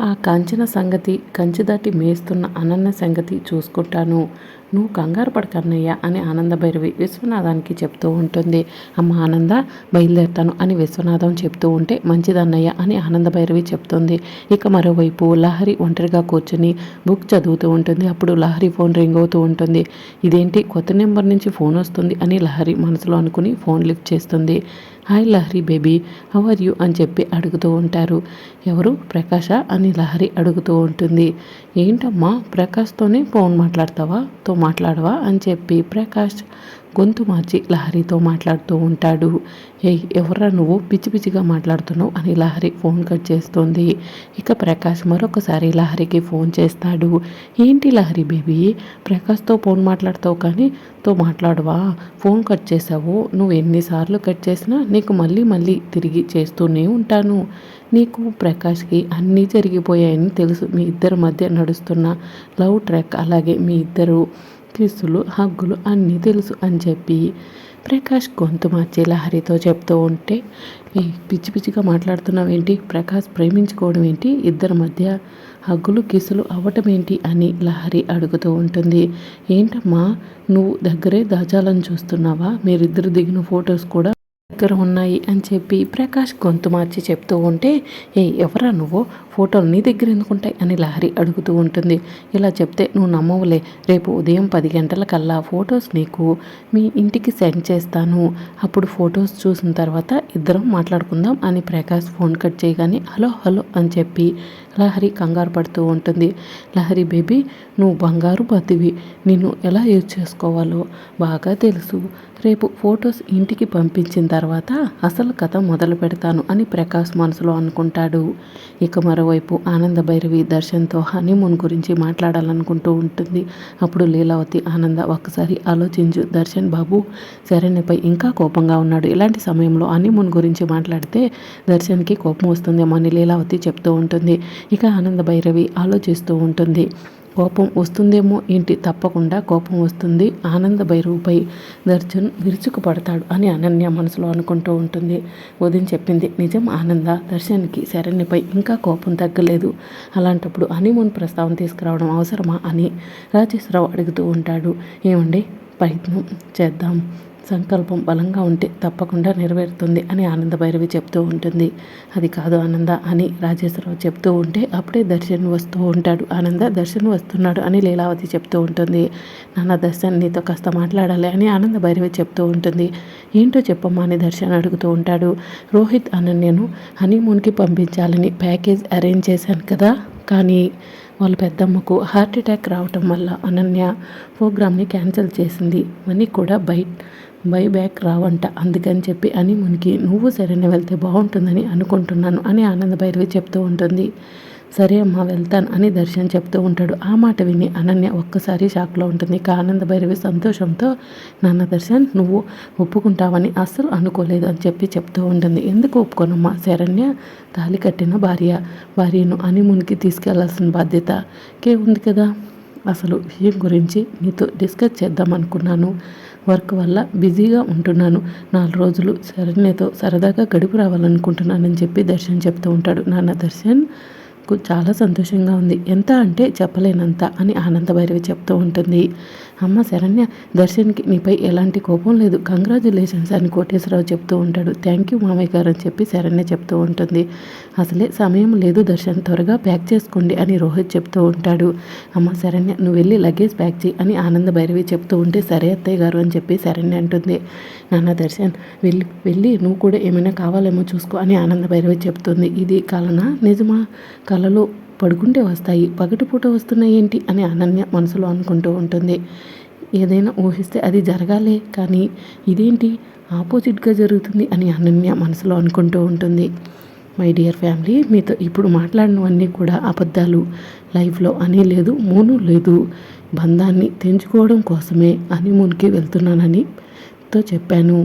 ఆ కాంచన సంగతి కంచి దాటి మేస్తున్న అనన్య సంగతి చూసుకుంటాను. నువ్వు కంగారు పడకన్నయ్యా అని ఆనందభైరవి విశ్వనాథానికి చెప్తూ ఉంటుంది. అమ్మ ఆనంద బయలుదేరుతాను అని విశ్వనాథం చెప్తూ ఉంటే మంచిదన్నయ్య అని ఆనందభైరవి చెప్తుంది. ఇక మరోవైపు లహరి ఒంటరిగా కూర్చుని బుక్ చదువుతూ ఉంటుంది. అప్పుడు లహరి ఫోన్ రింగ్ అవుతూ ఉంటుంది. ఇదేంటి కొత్త నెంబర్ నుంచి ఫోన్ వస్తుంది అని లహరి మనసులో అనుకుని ఫోన్ లిఫ్ట్ చేస్తుంది. Hi Lahari baby are you అని చెప్పి అడుగుతూ ఉంటారు. ఎవరు? ప్రకాశ అని లహరి అడుగుతూ ఉంటుంది. ఏంటమ్మా ప్రకాష్తోనే ఫోన్ మాట్లాడతావా? తో మాట్లాడవా అని చెప్పి ప్రకాష్ గొంతు మార్చి లహరితో మాట్లాడుతూ ఉంటాడు. ఏ ఎవరా నువ్వు? పిచ్చి పిచ్చిగా మాట్లాడుతున్నావు అని లహరి ఫోన్ కట్ చేస్తుంది. ఇక ప్రకాష్ మరొకసారి లహరికి ఫోన్ చేస్తాడు. ఏంటి లహరి బేబీ? ప్రకాష్తో ఫోన్ మాట్లాడతావు కానీ తో మాట్లాడవా? ఫోన్ కట్ చేసావు. నువ్వు ఎన్నిసార్లు కట్ చేసినా నీకు మళ్ళీ మళ్ళీ తిరిగి చేస్తూనే ఉంటాను. నీకు ప్రకాష్కి అన్నీ జరిగిపోయాయని తెలుసు. మీ ఇద్దరి మధ్య నడుస్తున్న లవ్ ట్రాక్ అలాగే మీ ఇద్దరు కిస్సులు హగ్గులు అన్నీ తెలుసు అని చెప్పి ప్రకాష్ గొంతు మార్చి లహరితో చెప్తూ ఉంటే ఏ పిచ్చి పిచ్చిగా మాట్లాడుతున్నావు ఏంటి? ప్రకాష్ ప్రేమించుకోవడం ఏంటి? ఇద్దరి మధ్య హగ్గులు కిసులు అవ్వటం ఏంటి? అని లహరి అడుగుతూ ఉంటుంది. ఏంటమ్మా నువ్వు దగ్గరే దాచాలని చూస్తున్నావా? మీరిద్దరు దిగిన ఫొటోస్ కూడా దగ్గర ఉన్నాయి అని చెప్పి ప్రకాష్ గొంతు మార్చి చెప్తూ ఉంటే ఏ ఎవరా నువ్వు? ఫోటోలు నీ దగ్గర ఎందుకుంటాయి అని లహరి అడుగుతూ ఉంటుంది. ఇలా చెప్తే నువ్వు నమ్మవులే. రేపు ఉదయం పది గంటల కల్లా ఫొటోస్ నీకు మీ ఇంటికి సెండ్ చేస్తాను. అప్పుడు ఫొటోస్ చూసిన తర్వాత ఇద్దరం మాట్లాడుకుందాం అని ప్రకాష్ ఫోన్ కట్ చేయగానే హలో హలో అని చెప్పి లహరి కంగారు పడుతూ ఉంటుంది. లహరి బేబీ నువ్వు బంగారు బతివి. నిన్ను ఎలా యూజ్ చేసుకోవాలో బాగా తెలుసు. రేపు ఫొటోస్ ఇంటికి పంపించిన తర్వాత అసలు కథ మొదలు పెడతాను అని ప్రకాష్ మనసులో అనుకుంటాడు. ఇక మరోవైపు ఆనంద భైరవి దర్శన్తో హనీమూన్ గురించి మాట్లాడాలనుకుంటూ ఉంటుంది. అప్పుడు లీలావతి ఆనంద ఒక్కసారి ఆలోచించు దర్శన్ బాబు శరణ్యపై ఇంకా కోపంగా ఉన్నాడు. ఇలాంటి సమయంలో హనీమూన్ గురించి మాట్లాడితే దర్శన్కి కోపం వస్తుందేమో అని లీలావతి చెప్తూ ఉంటుంది. ఇక ఆనంద భైరవి ఆలోచిస్తూ ఉంటుంది. కోపం వస్తుందేమో ఏంటి? తప్పకుండా కోపం వస్తుంది. ఆనంద భైరవుపై దర్జన్ విరుచుకుపడతాడు అని అనన్య మనసులో అనుకుంటూ ఉంటుంది. ఉదయం చెప్పింది నిజం ఆనంద దర్శన్కి శరణ్యపై ఇంకా కోపం తగ్గలేదు. అలాంటప్పుడు హనీమూన్ ప్రస్తావన తీసుకురావడం అవసరమా? అని రాజేశ్వరరావు అడుగుతూ ఉంటాడు. ఏమండి? ప్రయత్నం చేద్దాం. సంకల్పం బలంగా ఉంటే తప్పకుండా నెరవేరుతుంది అని ఆనంద భైరవి చెప్తూ ఉంటుంది. అది కాదు ఆనంద అని రాజేశ్వరరావు చెప్తూ ఉంటే అప్పుడే దర్శన్ వస్తూ ఉంటాడు. ఆనంద దర్శన్ వస్తున్నాడు అని లీలావతి చెప్తూ ఉంటుంది. నాన్న దర్శన్ నీతో కాస్త మాట్లాడాలి అని ఆనంద భైరవి చెప్తూ ఉంటుంది. ఏంటో చెప్పమ్మా అని దర్శన్ అడుగుతూ ఉంటాడు. రోహిత్ అనన్యను హనీమూన్కి పంపించాలని ప్యాకేజ్ అరేంజ్ చేశాను కదా కానీ వాళ్ళ పెద్దమ్మకు హార్ట్ అటాక్ రావటం వల్ల అనన్య ప్రోగ్రామ్ని క్యాన్సిల్ చేసింది. మనీ కూడా బై బై బ్యాక్ రావంట. అందుకని చెప్పి అని మునికి నువ్వు సరైన వెళ్తే బాగుంటుందని అనుకుంటున్నాను అని ఆనంద భైరవి చెప్తూ ఉంటుంది. సరే అమ్మా వెళ్తాను అని దర్శన్ చెప్తూ ఉంటాడు. ఆ మాట విని అనన్య ఒక్కసారి షాక్లో ఉంటుంది. ఇక ఆనంద భైరవి సంతోషంతో నాన్న దర్శన్ నువ్వు ఒప్పుకుంటావని అస్సలు అనుకోలేదు అని చెప్పి చెప్తూ ఉంటుంది. ఎందుకు ఒప్పుకోనమ్మా? శరణ్య తాలి కట్టిన భార్య భార్యను మునికి తీసుకెళ్ళాల్సిన బాధ్యత కే ఉంది కదా? అసలు విషయం గురించి నీతో డిస్కస్ చేద్దాం అనుకున్నాను. వర్క్ వల్ల బిజీగా ఉంటున్నాను. నాలుగు రోజులు శరణ్యతో సరదాగా గడుపు రావాలనుకుంటున్నానని చెప్పి దర్శన్ చెప్తూ ఉంటాడు. నాన్న దర్శన్ చాలా సంతోషంగా ఉంది. ఎంత అంటే చెప్పలేనంత అని ఆనంద భైరవి చెప్తూ ఉంటుంది. అమ్మ శరణ్య దర్శన్కి నీపై ఎలాంటి కోపం లేదు. కంగ్రాచులేషన్స్ అని కోటేశ్వరరావు చెప్తూ ఉంటాడు. థ్యాంక్ యూ మామయ్య గారు అని చెప్పి శరణ్య చెప్తూ ఉంటుంది. అసలే సమయం లేదు దర్శన్ త్వరగా ప్యాక్ చేసుకోండి అని రోహిత్ చెప్తూ ఉంటాడు. అమ్మ శరణ్య నువ్వు వెళ్ళి లగేజ్ ప్యాక్ చేయి అని ఆనంద భైరవి చెప్తూ ఉంటే సరే అత్తయ్య గారు అని చెప్పి శరణ్య అంటుంది. నాన్న దర్శన్ వెళ్ళి వెళ్ళి నువ్వు కూడా ఏమైనా కావాలేమో చూసుకో అని ఆనంద భైరవి చెప్తుంది. ఇది కలనా? నిజమా? కళలో పడుకుంటే వస్తాయి పగటిపూట వస్తున్నాయి ఏంటి అని అనన్య మనసులో అనుకుంటూ ఉంటుంది. ఏదైనా ఊహిస్తే అది జరగాలే కానీ ఇదేంటి? ఆపోజిట్గా జరుగుతుంది అని అనన్య మనసులో అనుకుంటూ ఉంటుంది. మై డియర్ ఫ్యామిలీ మీతో ఇప్పుడు మాట్లాడినవన్నీ కూడా అబద్ధాలు. లైఫ్లో అని లేదు మూను లేదు. బంధాన్ని తెంచుకోవడం కోసమే హనీమూన్కి వెళ్తున్నానని తో చెప్పాను.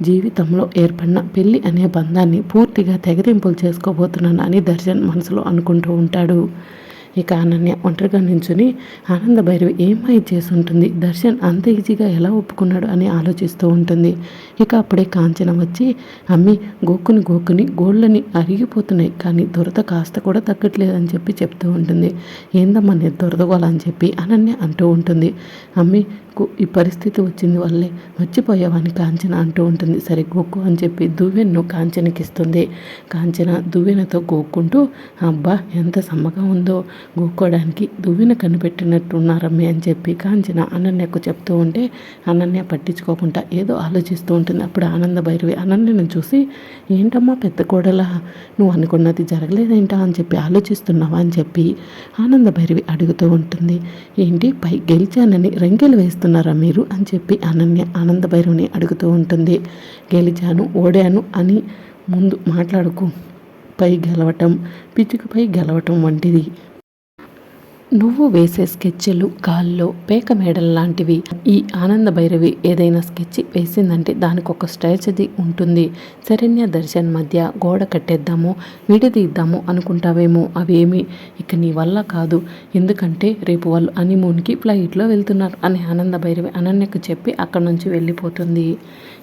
జీవితంలో ఏర్పడిన పెళ్ళి అనే బంధాన్ని పూర్తిగా తెగతింపులు చేసుకోబోతున్నాను అని దర్శన్ మనసులో అనుకుంటూ ఉంటాడు. ఇక అనన్య ఒంటరిగా నించుని ఆనంద భైరవి ఏమై చేసి ఉంటుంది దర్శన్ అంత ఈజీగా ఎలా ఒప్పుకున్నాడు? అని ఆలోచిస్తూ ఉంటుంది. ఇక అప్పుడే కాంచన వచ్చి అమ్మి గోకుని గోకుని గోళ్ళని అరిగిపోతున్నాయి కానీ దొరత కాస్త కూడా తగ్గట్లేదని చెప్పి చెప్తూ ఉంటుంది. ఏందమ్మా నేను దొరదగోలని చెప్పి అనన్య అంటూ ఉంటుంది. అమ్మి ఈ పరిస్థితి వచ్చింది వల్లే మర్చిపోయావని కాంచన అంటూ ఉంటుంది. సరే గోక్కు అని చెప్పి దువ్వెన్ను కాంచనకి ఇస్తుంది. కాంచన దువ్వెనతో గోక్కుంటూ అబ్బా ఎంత సమ్మగా ఉందో గోక్కోవడానికి దువ్వెన కనిపెట్టినట్టున్నారమ్మే అని చెప్పి కాంచన అనన్యకు చెప్తూ ఉంటే అనన్య పట్టించుకోకుండా ఏదో ఆలోచిస్తూ ఉంటుంది. అప్పుడు ఆనంద భైరవి అనన్యను చూసి ఏంటమ్మా పెద్ద కోడలా? నువ్వు అనుకున్నది జరగలేదేంటా అని చెప్పి ఆలోచిస్తున్నావా? అని చెప్పి ఆనంద భైరవి అడుగుతూ ఉంటుంది. ఏంటి? పై గెలిచానని రంకెలు వేస్తున్నారా మీరు? అని చెప్పి అనన్య ఆనంద భైరవుని అడుగుతూ ఉంటుంది. గెలిచాను ఓడాను అని ముందు మాట్లాడుకు. పై గెలవటం పిచ్చుకపై గెలవటం వంటిది. నువ్వు వేసే స్కెచ్లు గాల్లో పేక మేడల్ లాంటివి. ఈ ఆనంద భైరవి ఏదైనా స్కెచ్ వేసిందంటే దానికి ఒక స్ట్రాటజీ ఉంటుంది. శరణ్య దర్శన్ మధ్య గోడ కట్టేద్దాము విడదీద్దాము అనుకుంటావేమో అవేమి ఇక నీ వల్ల కాదు. ఎందుకంటే రేపు వాళ్ళు హనీమూన్కి ఫ్లైట్లో వెళ్తున్నారు అని ఆనంద భైరవి అనన్యకు చెప్పి అక్కడి నుంచి వెళ్ళిపోతుంది.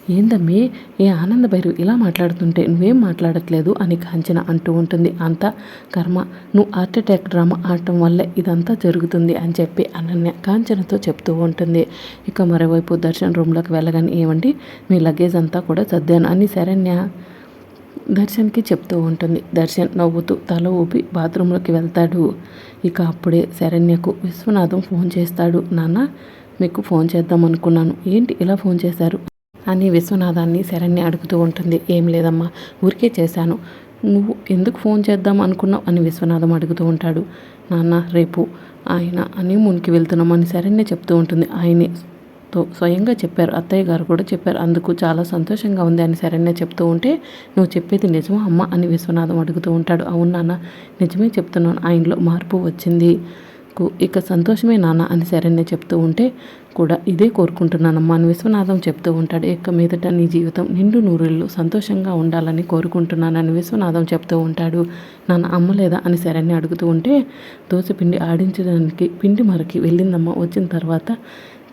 ఏందమ్మి ఏ ఆనంద భైరు ఇలా మాట్లాడుతుంటే నువ్వేం మాట్లాడట్లేదు అని కాంచన అంటూ ఉంటుంది. అంతా కర్మ. నువ్వు హార్ట్ అటాక్ డ్రామా ఆడటం వల్లే ఇదంతా జరుగుతుంది అని చెప్పి అనన్య కాంచనతో చెప్తూ ఉంటుంది. ఇక మరోవైపు దర్శన్ రూమ్లోకి వెళ్ళగానే ఏమండి మీ లగేజ్ అంతా కూడా సర్దాను? అని శరణ్య దర్శన్కి చెప్తూ ఉంటుంది. దర్శన్ నవ్వుతూ తల ఊపి బాత్రూంలోకి వెళ్తాడు. ఇక అప్పుడే శరణ్యకు విశ్వనాథం ఫోన్ చేస్తాడు. నాన్న మీకు ఫోన్ చేద్దాం అనుకున్నాను ఏంటి ఇలా ఫోన్ చేశారు? అని విశ్వనాథాన్ని శరణ్య అడుగుతూ ఉంటుంది. ఏం లేదమ్మా ఊరికే చేశాను. నువ్వు ఎందుకు ఫోన్ చేద్దాం అనుకున్నావు? అని విశ్వనాథం అడుగుతూ ఉంటాడు. నాన్న రేపు ఆయన అని మునికి వెళ్తున్నామని శరణ్య చెప్తూ ఉంటుంది. ఆయనే తో స్వయంగా చెప్పారు. అత్తయ్య గారు కూడా చెప్పారు. అందుకు చాలా సంతోషంగా ఉంది అని శరణ్య చెప్తూ ఉంటే నువ్వు చెప్పేది నిజమా అమ్మ? అని విశ్వనాథం అడుగుతూ ఉంటాడు. అవును నాన్న నిజమే చెప్తున్నాను. ఆయనలో మార్పు వచ్చింది. ఇక సంతోషమే నాన్న అని శరణ్య చెప్తూ ఉంటే కూడా ఇదే కోరుకుంటున్నానమ్మా అని విశ్వనాథం చెప్తూ ఉంటాడు. ఇక మీదట నీ జీవితం నిండు నూరుళ్ళు సంతోషంగా ఉండాలని కోరుకుంటున్నానని విశ్వనాథం చెప్తూ ఉంటాడు. నాన్న అమ్మ లేదా అని శరణ్య అడుగుతూ ఉంటే దోశ పిండి ఆడించడానికి పిండి మరకి వెళ్ళిందమ్మ. వచ్చిన తర్వాత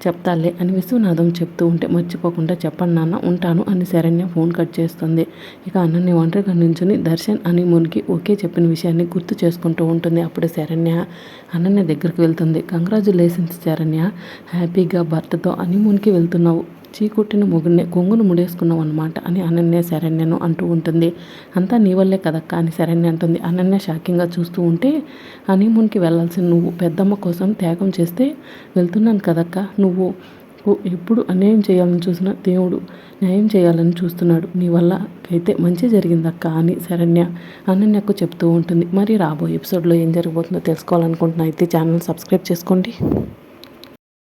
చెప్తాలే అని విశ్వనాథం చెప్తూ ఉంటే మర్చిపోకుండా చెప్పండి నాన్న ఉంటాను అని శరణ్య ఫోన్ కట్ చేస్తుంది. ఇక అన్నని ఒంటరిగా నుంచుని దర్శన్ అని మునికి ఓకే చెప్పిన విషయాన్ని గుర్తు చేసుకుంటూ ఉంటుంది. అప్పుడు శరణ్య అన్నన్య దగ్గరికి వెళ్తుంది. కంగ్రాచులేషన్స్ శరణ్య హ్యాపీగా భర్తతో మునికి వెళ్తున్నావు. చీకుట్టిన మొగుడిని కొంగును ముడేసుకున్నావు అనమాట అని అనన్య శరణ్యను అంటూ ఉంటుంది. అంతా నీ వల్లే కదక్క అని శరణ్య అంటుంది. అనన్య షాకింగ్గా చూస్తూ ఉంటే హనీమూన్కి వెళ్ళాల్సిన నువ్వు పెద్దమ్మ కోసం త్యాగం చేస్తే వెళ్తున్నాను కదక్క. నువ్వు ఎప్పుడు అన్యాయం చేయాలని చూసిన దేవుడు న్యాయం చేయాలని చూస్తున్నాడు. నీ వల్ల అయితే మంచి జరిగిందక్క అని శరణ్య అనన్యకు చెప్తూ ఉంటుంది. మరి రాబోయే ఎపిసోడ్లో ఏం జరగబోతుందో తెలుసుకోవాలనుకుంటున్నా అయితే ఛానల్ సబ్స్క్రైబ్ చేసుకోండి.